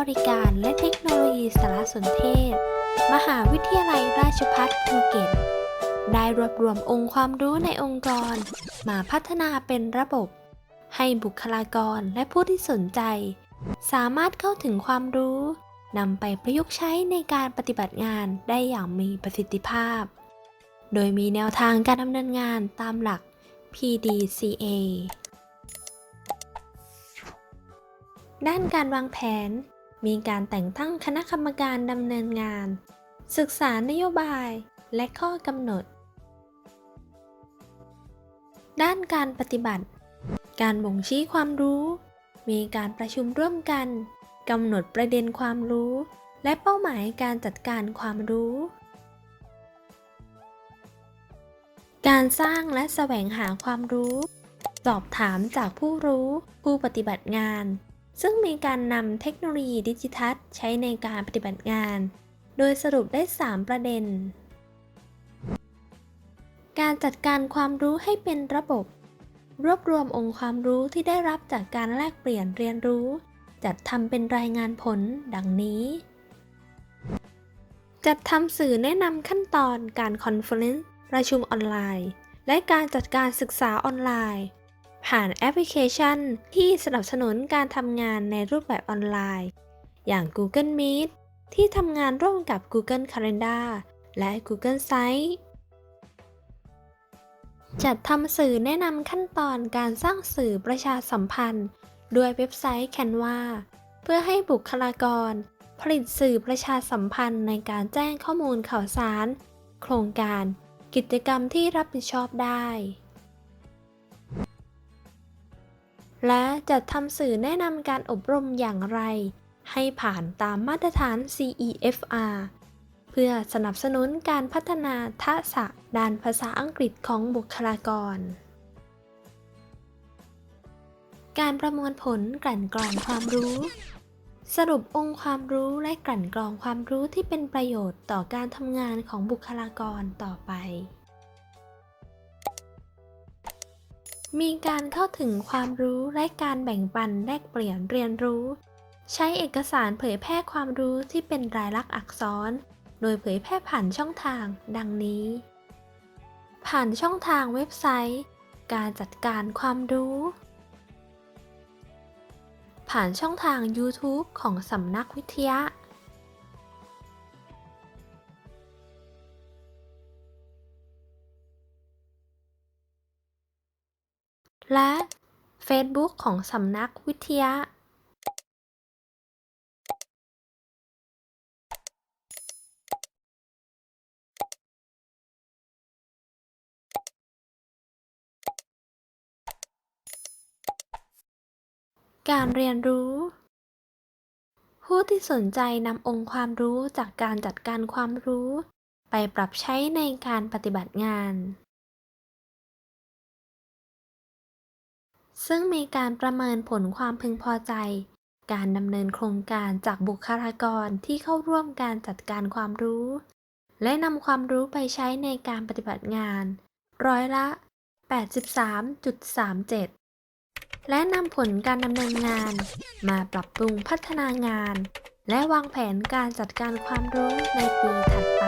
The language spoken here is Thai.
บริการและเทคโนโลยีสารสนเทศ มหาวิทยาลัยราชภัฏภูเก็ต ได้รวบรวมองค์ความรู้ในองค์กร มาพัฒนาเป็นระบบ ให้บุคลากรและผู้ที่สนใจ สามารถเข้าถึงความรู้นำไปประยุกต์ใช้ในการปฏิบัติงานได้อย่างมีประสิทธิภาพ โดยมีแนวทางการดำเนินงานตามหลัก PDCA ด้านการวางแผน มีการแต่งตั้งคณะกรรมการดำเนินงาน ศึกษานโยบายและข้อกำหนด ด้านการปฏิบัติ การบ่งชี้ความรู้ มีการประชุมร่วมกันกำหนดประเด็นความรู้ และเป้าหมายการจัดการความรู้ การสร้างและแสวงหาความรู้ สอบถามจากผู้รู้ ผู้ปฏิบัติงาน ซึ่งมีการนำเทคโนโลยีดิจิทัลใช้ในการปฏิบัติงาน โดยสรุปได้ 3 ประเด็น การจัดการความรู้ให้เป็นระบบ รวบรวมองค์ความรู้ที่ได้รับจากการแลกเปลี่ยนเรียนรู้ จัดทำเป็นรายงานผลดังนี้ จัดทำสื่อแนะนำขั้นตอนการคอนเฟอเรนซ์ประชุมออนไลน์ และการจัดการศึกษาออนไลน์ ผ่านแอปพลิเคชันที่สนับสนุนการทำงานในรูปแบบออนไลน์ อย่าง Google Meet ที่ทำงานร่วมกับ Google Calendar และ Google Sites จัดทำสื่อแนะนำขั้นตอนการสร้างสื่อประชาสัมพันธ์ ด้วยเว็บไซต์ Canva เพื่อให้บุคลากร ผลิตสื่อประชาสัมพันธ์ในการแจ้งข้อมูลข่าวสาร โครงการ กิจกรรมที่รับผิดชอบได้ และจัดทำสื่อแนะนำการอบรมอย่างไร ให้ผ่านตามมาตรฐาน CEFR เพื่อสนับสนุนการพัฒนาทักษะด้านภาษาอังกฤษของบุคลากร การประมวลผลกลั่นกรองความรู้ สรุปองค์ความรู้และกลั่นกรองความรู้ที่เป็นประโยชน์ต่อการทำงานของบุคลากรต่อไป มีการเข้าถึงความรู้และการแบ่งปันแลกเปลี่ยนเรียนรู้ ใช้เอกสารเผยแพร่ความรู้ที่เป็นรายลักษณ์อักษร โดยเผยแพร่ผ่านช่องทาง ดังนี้ ผ่านช่องทางเว็บไซต์ การจัดการความรู้ ผ่านช่องทาง YouTube ของสำนักวิทยา และ Facebook ของสำนักวิทยาการเรียนรู้ ผู้ที่สนใจนำองค์ความรู้จากการจัดการความรู้ ไปปรับใช้ในการปฏิบัติงาน ซึ่งมีการประเมินผลความพึงพอใจ การดำเนินโครงการจากบุคลากรที่เข้าร่วมการจัดการความรู้ และนำความรู้ไปใช้ในการปฏิบัติงาน ร้อยละ 83.37 และนำผลการดำเนินงาน มาปรับปรุงพัฒนางาน และวางแผนการจัดการความรู้ในปีถัดไป